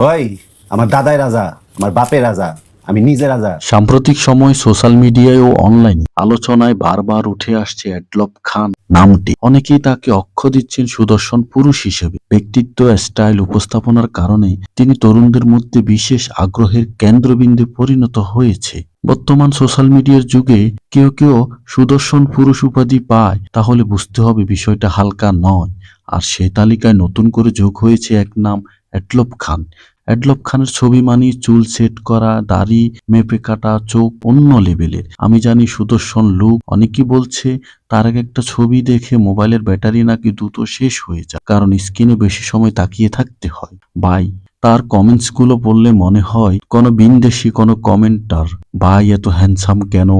ওই, আমার দাদাই রাজা, আমার বাপে রাজা, আমি নিজে রাজা। সাম্প্রতিক সময় সোশ্যাল মিডিয়ায় ও অনলাইনে আলোচনায় বারবার উঠে আসছে অ্যাডলব খান নামটি। অনেকেই তাকে অক্ষ দিচ্ছেন সুদর্শন পুরুষ হিসেবে। ব্যক্তিত্ব স্টাইল উপস্থাপনার কারণে তিনি তরুণদের মধ্যে বিশেষ আগ্রহের কেন্দ্রবিন্দু পরিণত হয়েছে। বর্তমান সোশ্যাল মিডিয়ার যুগে কেউ কেউ সুদর্শন পুরুষ উপাধি পায়, তাহলে বুঝতে হবে বিষয়টা হালকা নয়। আর সে তালিকায় নতুন করে যোগ হয়েছে এক নাম অ্যাডলব খান। অ্যাডলব খানের ছবি মানি, চুল সেট করা, দাড়ি মেপে কাটা, চোখ অন্য লেভেলের। আমি জানি সুদর্শন লুক, অনেকেই বলছে, তার এক একটা ছবি দেখে মোবাইলের ব্যাটারি নাকি দ্রুত শেষ হয়ে যায়, কারণ স্ক্রিনে বেশি সময় তাকিয়ে থাকতে হয়। বাই, তার কমেন্টসগুলো পড়লে মনে হয়, কোনো বিনদেশি, কোনো কমেন্টার ভাই এত হ্যান্ডসাম কেন?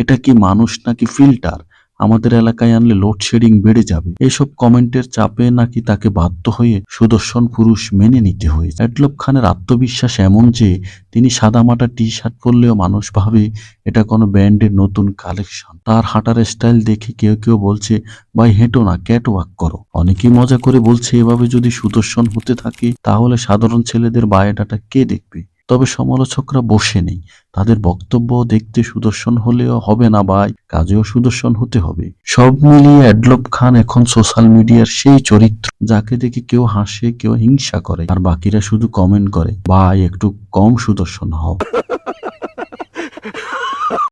এটা কি মানুষ নাকি ফিল্টার? আমাদের এলাকায় আনলে লোডশেডিং বেড়ে যাবে। এসব কমেন্টের চাপে নাকি তাকে বাধ্য হয়ে সুদর্শন পুরুষ মেনে নিতে হয়েছে। অ্যাডলব খানের আত্মবিশ্বাস এমন যে, তিনি সাদামাটা টি শার্ট পরলেও মানুষ ভাবে এটা কোনো ব্র্যান্ডের নতুন কালেকশন। তার হাঁটার স্টাইল দেখে কেউ কেউ বলছে, ভাই, হেঁটো না ক্যাট ওয়াক করো। অনেকেই মজা করে বলছে, এভাবে যদি সুদর্শন হতে থাকে, তাহলে সাধারণ ছেলেদের বায়োডাটা কে দেখবে? তবে সমালোচকরা বসে নেই। তাদের বক্তব্য দেখতে সুদর্শন হলেও হবে না ভাই, কাজেও সুদর্শন হতে হবে। সব মিলিয়ে অ্যাডলব খান এখন সোশ্যাল মিডিয়ার সেই চরিত্র, যাকে দেখে কেউ হাসে, কেউ হিংসা করে। আর বাকিরা শুধু কমেন্ট করে, ভাই, একটু কম সুদর্শন হও।